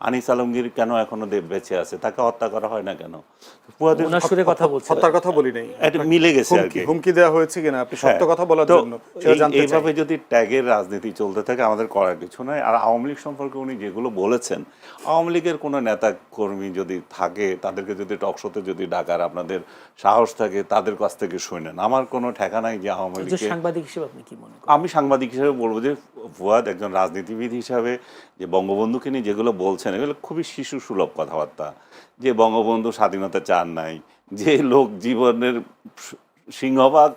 আনিস আলমগীর কেন এখনও বেঁচে আছে? তাকে হত্যা করা হয় না কেন? ফুয়াদের সুরে কথা বলছে। হত্যার কথা বলি নাই। এটা মিলে গেছে আর কি। হুমকি দেওয়া হয়েছে কিনা? আপনি সত্য হ্যাঁ। কথা বলার জন্য সেটা এই- জানতে চাই। এইভাবে যদি ট্যাগের রাজনীতি চলতে থাকে আমাদের করার কিছু নয় আর আওয়ামী লীগ সম্পর্কে উনি যেগুলো বলেছেন আওয়ামী লীগের কোনো নেতা কর্মী যদি থাকে তাদেরকে যদি টকশোতে যদি ডাকার আপনাদের সাহস থাকে তাদের কাছ থেকে শুনেন আমার কোনো ঠেকা নাই যে আওয়ামী লীগকে সাংবাদিক হিসেবে আপনি কি মনে করেন? আমি সাংবাদিক হিসেবে বলব যে ফুয়াদ একজন রাজনীতিবিদ হিসাবে যে বঙ্গবন্ধুকে নিয়ে যেগুলো বলছেন, এগুলো খুবই শিশু সুলভ কথাবার্তা। যে বঙ্গবন্ধু স্বাধীনতা চান নাই, যে লোক জীবনের সিংহভাগ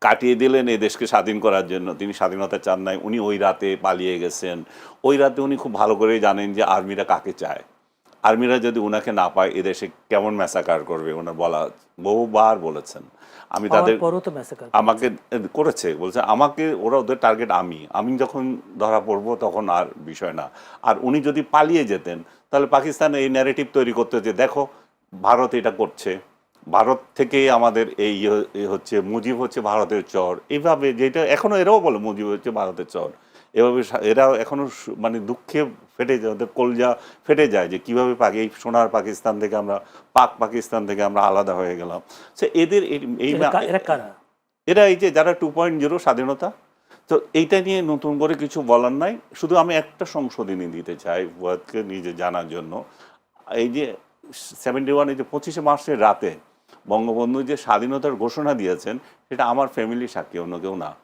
কাটিয়ে দিলেন এই দেশকে স্বাধীন করার জন্য, তিনি স্বাধীনতা চান নাই, উনি ওই রাতে পালিয়ে গেছেন। ওই রাতে উনি খুব ভালো করেই জানেন যে আর্মিরা কাকে চায়। আর্মিরা যদি উনাকে না পায় এদেশে কেমন ম্যাসাকার করবে? ওনার বলা বহুবার বলেছেন। আমি তাদের আমাকে করেছে বলছে আমাকে ওরা ওদের টার্গেট আমি। আমি যখন ধরা পড়ব তখন আর বিষয় না। আর উনি যদি পালিয়ে যেতেন তাহলে পাকিস্তান এই ন্যারেটিভ তৈরি করতে যে দেখো ভারত এটা করছে। ভারত থেকেই আমাদের এই ইয়ে- হচ্ছে মুজিব হচ্ছে ভারতের চর। এইভাবে যেটা এখনও এরাও বলে মুজিব হচ্ছে ভারতের চর। এভাবে এরা এখনও মানে দুঃখে ফেটে যায় ওদের কলজা ফেটে যায় যে কীভাবে পাকি এই সোনার পাকিস্তান থেকে আমরা পাক পাকিস্তান থেকে আমরা আলাদা হয়ে গেলাম। সে এদের এই- এরা এই যে যারা টু পয়েন্ট জিরো স্বাধীনতা তো এইটা নিয়ে নতুন করে কিছু বলার নাই। শুধু আমি একটা সংশোধনী দিতে চাই ওয়াদকে নিজে জানার জন্য। এই যে সেভেন্টি ওয়ান এই যে পঁচিশে মার্চের রাতে বঙ্গবন্ধু যে স্বাধীনতার ঘোষণা দিয়েছেন সেটা আমার ফ্যামিলি সাক্ষী অন্য কেউ না।